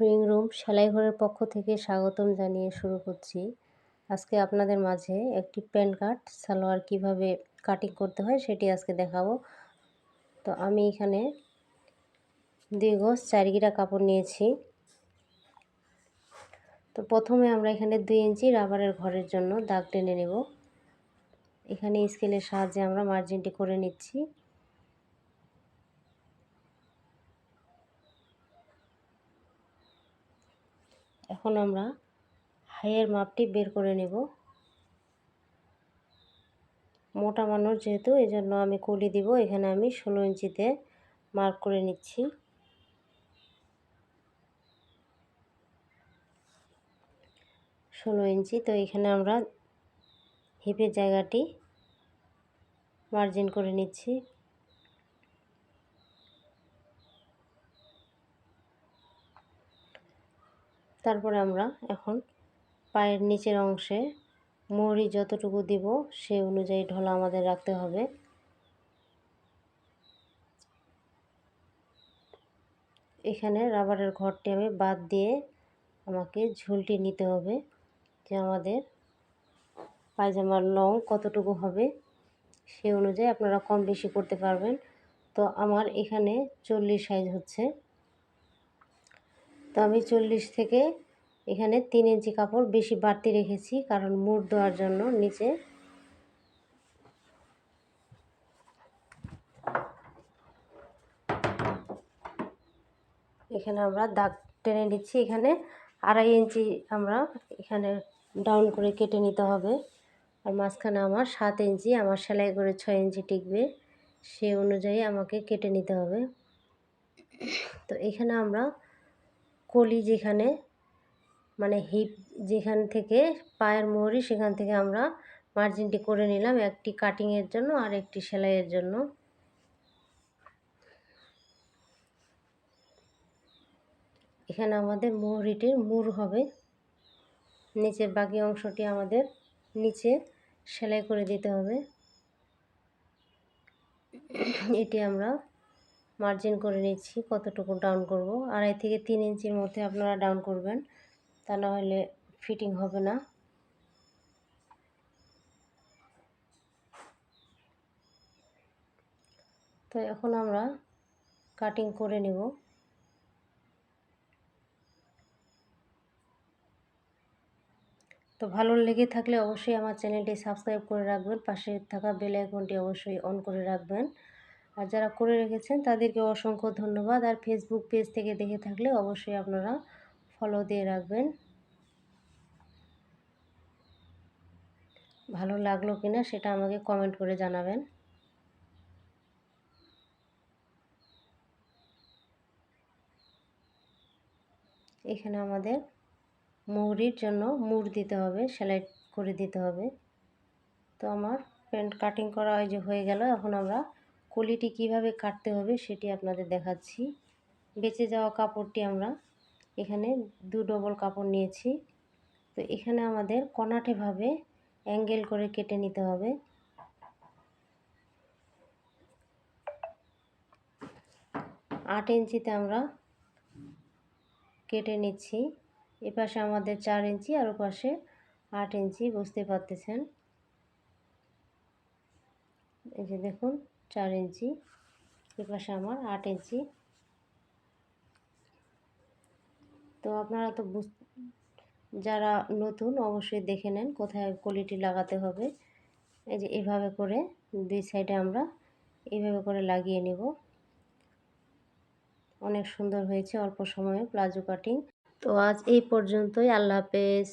Swing room সেলাই ঘরের পক্ষ থেকে স্বাগতম জানিয়ে শুরু করছি। আজকে আপনাদের মাঝে একটি প্যান কাট সালোয়ার কীভাবে কাটিং করতে হয় সেটি আজকে দেখাবো। তো আমি এখানে দুই গজ চারিগিরা কাপড় নিয়েছি। তো প্রথমে আমরা এখানে দুই ইঞ্চি রাবারের ঘরের জন্য দাগ টেনে নেব। এখানে স্কেলের সাহায্যে আমরা মার্জিনটি করে নিচ্ছি। এখন আমরা হাইয়ের মাপটি বের করে নেব। মোটা মানুষ যেহেতু এই জন্য আমি কলি দিব। এখানে আমি ষোলো ইঞ্চিতে মার্ক করে নিচ্ছি। ষোলো ইঞ্চি, তো এখানে আমরা হিপের জায়গাটি মার্জিন করে নিচ্ছি। তারপরে আমরা এখন পায়ের নিচের অংশে মোহরি যতটুকু দিব, সে অনুযায়ী ঢোলা আমাদের রাখতে হবে। এখানে রাবারের ঘরটি আমি বাদ দিয়ে আমাকে ঝুলটি নিতে হবে যে আমাদের পায়জামার লং কতটুকু হবে, সে অনুযায়ী আপনারা কম বেশি করতে পারবেন। তো আমার এখানে চল্লিশ সাইজ হচ্ছে। তো আমি চল্লিশ থেকে এখানে তিন ইঞ্চি কাপড় বেশি বাড়তি রেখেছি, কারণ মুড় দেওয়ার জন্য নিচে। এখানে আমরা দাগ টেনে নিচ্ছি, এখানে আড়াই ইঞ্চি আমরা এখানে ডাউন করে কেটে নিতে হবে। আর মাঝখানে আমার সাত ইঞ্চি, আমার সেলাই করে ছয় ইঞ্চি টিকবে, সে অনুযায়ী আমাকে কেটে নিতে হবে। তো এখানে আমরা কলি যেখানে মানে হিপ যেখান থেকে পায়ের মোহরি সেখান থেকে আমরা মার্জিনটি করে নিলাম, একটি কাটিংয়ের জন্য আর একটি সেলাইয়ের জন্য। এখানে আমাদের মোহরিটির মুর হবে। নিচের বাকি অংশটি আমাদের নিচে সেলাই করে দিতে হবে। এটি আমরা মার্জিন করে নিচ্ছি, কতটুকু ডাউন করব। আড়াই থেকে তিন ইঞ্চির মধ্যে আপনারা ডাউন করবেন, তা না হলে ফিটিং হবে না। তো এখন আমরা কাটিং করে নেব। তো ভালো লেগে থাকলে অবশ্যই আমার চ্যানেলটি সাবস্ক্রাইব করে রাখবেন, পাশে থাকা বেল আইকনটি অবশ্যই অন করে রাখবেন। আর যারা করে রেখেছেন তাদেরকে অসংখ্য ধন্যবাদ। আর ফেসবুক পেজ থেকে দেখে থাকলে অবশ্যই আপনারা ফলো দিয়ে রাখবেন। ভালো লাগল কিনা সেটা আমাকে কমেন্ট করে জানাবেন। এখানে আমাদের মৌরির জন্য মুড় দিতে হবে সেলাই করে দিতে হবে। তো আমার প্যান্ট কাটিং করা যে হয়ে গেল, এখন আমরা কলিটি কীভাবে কাটতে হবে সেটি আপনাদের দেখাচ্ছি। বেঁচে যাওয়া কাপড়টি আমরা এখানে দু ডবল কাপড় নিয়েছি। তো এখানে আমাদের কনাটেভাবে অ্যাঙ্গেল করে কেটে নিতে হবে। আট ইঞ্চিতে আমরা কেটে নিচ্ছি। এ পাশে আমাদের চার ইঞ্চি আর পাশে আট ইঞ্চি, বুঝতে পারতেছেন? এই যে দেখুন চার ইঞ্চি এ পাশে আমার আট ইঞ্চি। তো আপনারা তো বুঝ, যারা নতুন অবশ্যই দেখে নেন কোথায় কোয়ালিটি লাগাতে হবে। এই যে এভাবে করে দুই সাইডে আমরা এইভাবে করে লাগিয়ে নেব। অনেক সুন্দর হয়েছে, অল্প সময়ে প্লাজো কাটিং। তো আজ এই পর্যন্তই, আল্লাহ হাফেজ।